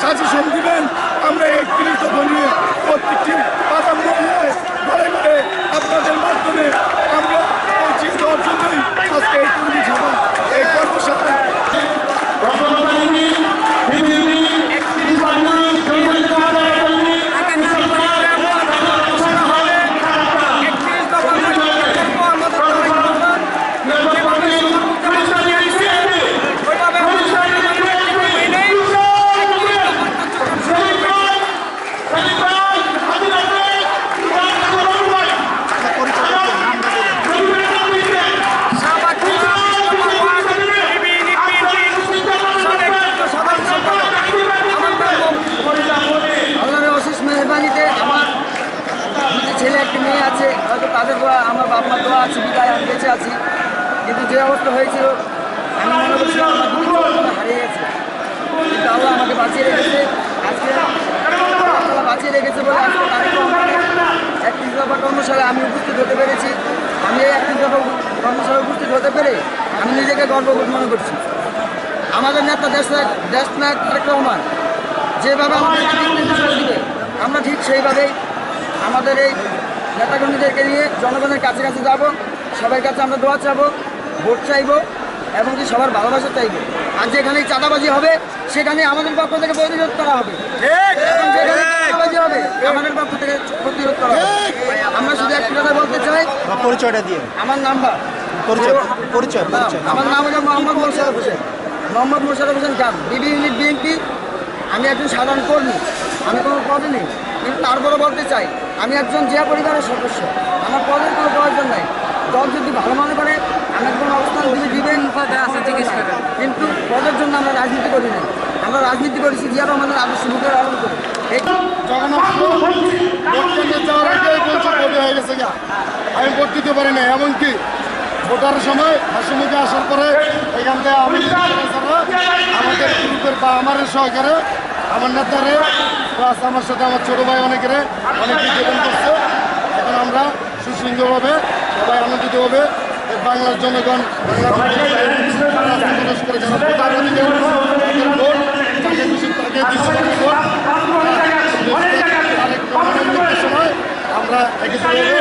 Sind Sie schon gewöhnt? একটি মেয়ে আছে, হয়তো তাদের দোয়া, আমার বাপ মার দোয়া আছে, বিদায় আমি বেঁচে আছি। কিন্তু যে অবস্থা হয়েছিল, আমি মনে করছি আমার দুটো হারিয়ে গেছে। কিন্তু আমাকে বাঁচিয়ে রেখেছে। আজকে বাঁচিয়ে রেখেছে বলে আজকে একত্রিশ দফা কর্মশালায় আমি উপস্থিত হতে পেরেছি। আমি এই একত্রিশ দফা কর্মশালায় উপস্থিত হতে পেরে আমি নিজেকে গর্ববোধ মনে করছি। আমাদের নেতা দেশ দেশ নায়ক তারেক রহমান, যেভাবে আমাদের আমরা ঠিক সেইভাবেই আমাদের এই নেতাকর্মীদেরকে নিয়ে জনগণের কাছে কাছে যাব সবার কাছে আমরা দোয়া চাবো ভোট চাইব এবং কি সবার ভালোবাসা চাইব। আর যেখানে চাঁদাবাজি হবে সেখানে আমাদের পক্ষ থেকে প্রতিরোধ করা হবে। চাঁদাবাজি হবে আমাদের পক্ষ থেকে প্রতিরোধ করা হবে। আমরা শুধু একটি কথা বলতে চাই। বা পরিচয়টা দিয়ে। আমার নাম্বার। পরিচয় পরিচয় পরিচয়। আমার নাম হলো মোহাম্মদ মোশারফ হোসেন। মোহাম্মদ মোশারফ হোসেন খান বিবি ইউনিট বিএনপি। আমি একজন সাধারণ কর্মী। আমি কোনো পদে নেই। কিন্তু তারপরে বলতে চাই আমি একজন জিয়া পরিবারের সদস্য। আমার পদের কোনো প্রয়োজন নাই। দল যদি ভালো মনে করে আমার কোনো অবস্থান দিবে দিবেন কিন্তু পদের জন্য আমরা রাজনীতি করি না আমরা রাজনীতি করেছি জিয়া রহমানের আদর্শ বুকে পালন করি। আমি ভোট দিতে পারি না এমনকি ভোটার সময় হাসিমুখে আসার পরে এখান থেকে আমি আমাদের গ্রুপের বা আমার সহকারে আমার নেতারে প্লাস আমার সাথে আমার ছোট ভাই অনেকের, অনেক বিজ্ঞাপন করছে। এখন আমরা সুশৃঙ্খলভাবে, সবাই আনন্দিত হবে। বাংলার জনগণ আমরা হব